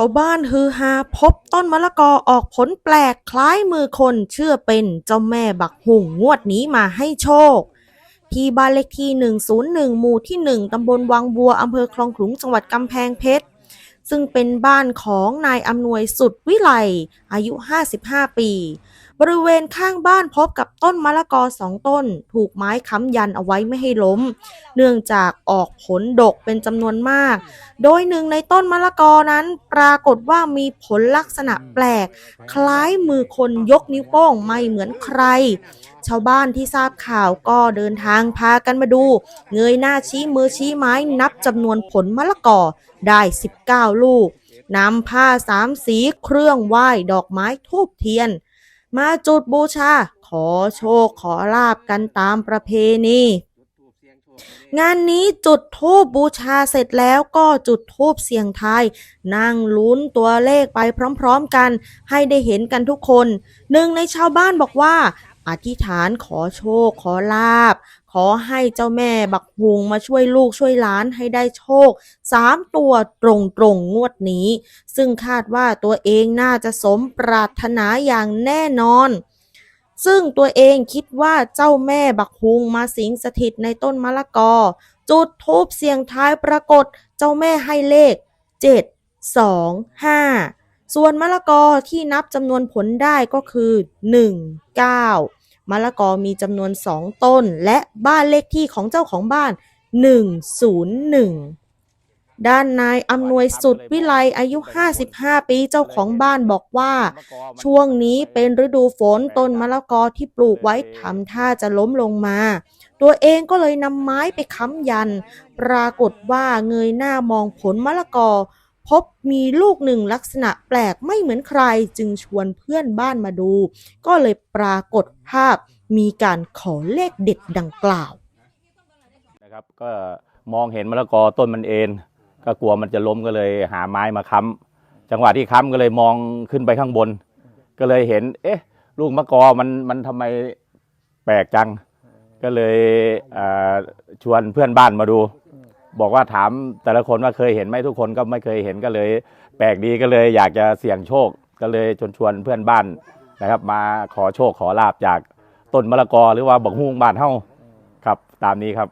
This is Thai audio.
าวบ้านฮือฮาพบต้นมะละกอออกผลแปลกคล้ายมือคนเชื่อเป็นเจ้าแม่บักหุ่งงวดนี้มาให้โชค ที่บ้านเลขที่ 101 หมู่ที่ 1 ตำบลวังบัว อำเภอคลองขลุง จังหวัดกำแพงเพชร ซึ่งเป็นบ้านของนายอำนวยสุดวิไลอายุ 55 ปี บริเวณข้างบ้านพบกับต้นมะละกอสองต้น ถูกไม้ค้ำยันเอาไว้ไม่ให้ล้ม เนื่องจากออกผลดกเป็นจำนวนมาก โดยหนึ่งในต้นมะละกอนั้นปรากฏว่ามีผลลักษณะแปลก คล้ายมือคนยกนิ้วโป้งไม่เหมือนใคร ชาวบ้านที่ทราบข่าวก็เดินทางพากันมาดู เงยหน้าชี้มือชี้ไม้นับจำนวนผลมะละกอได้ 19 ลูกนำผ้าสามสีเครื่องไหว้ดอกไม้ทูบเทียน มาจุดบูชา ขอโชคขอลาบกันตามประเพณีงานนี้จุดธูปบูชาเสร็จแล้วก็จุดธูปเสียงทายนั่งลุ้นตัวเลขไปพร้อมๆกัน ให้ได้เห็นกันทุกคน หนึ่งในชาวบ้านบอกว่า อธิษฐานขอโชคขอลาบขอให้เจ้าแม่บักฮุงมาช่วยลูกช่วยหลานให้ได้โชคสามตัวตรงๆงวดนี้ ซึ่งคาดว่าตัวเองน่าจะสมปรารถนาอย่างแน่นอน ซึ่งตัวเองคิดว่าเจ้าแม่บักฮุงมาสิงสถิตในต้นมะละกอ จุดทูบเสียงท้ายปรากฏเจ้าแม่ให้เลข 7 2 5 ส่วนมะละกอที่นับจำนวนผลได้ก็คือ 1 9 มะละกอมีจำนวน 2 ต้น และบ้านเลขที่ของเจ้าของบ้าน 101 ด้านนายอำนวยสุดวิไลอายุ 55 ปีเจ้าของบ้านบอกว่า ช่วงนี้เป็นฤดูฝนต้นมะละกอที่ปลูกไว้ทำท่าจะล้มลงมา ตัวเองก็เลยนำไม้ไปค้ำยัน ปรากฏว่าเงยหน้ามองผลมะละกอ พบมีลูกหนึ่งลักษณะแปลกไม่เหมือนใครจึงชวนเพื่อนบ้านมาดู ก็เลยปรากฏภาพมีการขอเลขเด็ดดังกล่าวนะครับก็มองเห็นมะละกอต้นมันเอ็นก็กลัวมันจะล้มก็เลยหาไม้มาค้ำจังหวะที่ค้ำก็เลยมองขึ้นไปข้างบน ก็เลยเห็น เอ๊ะ ลูกมะกอมันมันทำไมแปลกจัง ก็เลยชวนเพื่อนบ้านมาดู บอกว่าถามแต่ละคนว่าเคยเห็นไหมทุกคนก็ไม่เคยเห็นก็เลย แปลกดีก็เลย อยากจะเสี่ยงโชคก็เลยชวนชวนเพื่อนบ้านนะครับ มาขอโชคขอลาบจากต้นมะละกอหรือว่าบักฮุ้งบ้านเฮาครับ ตามนี้ครับ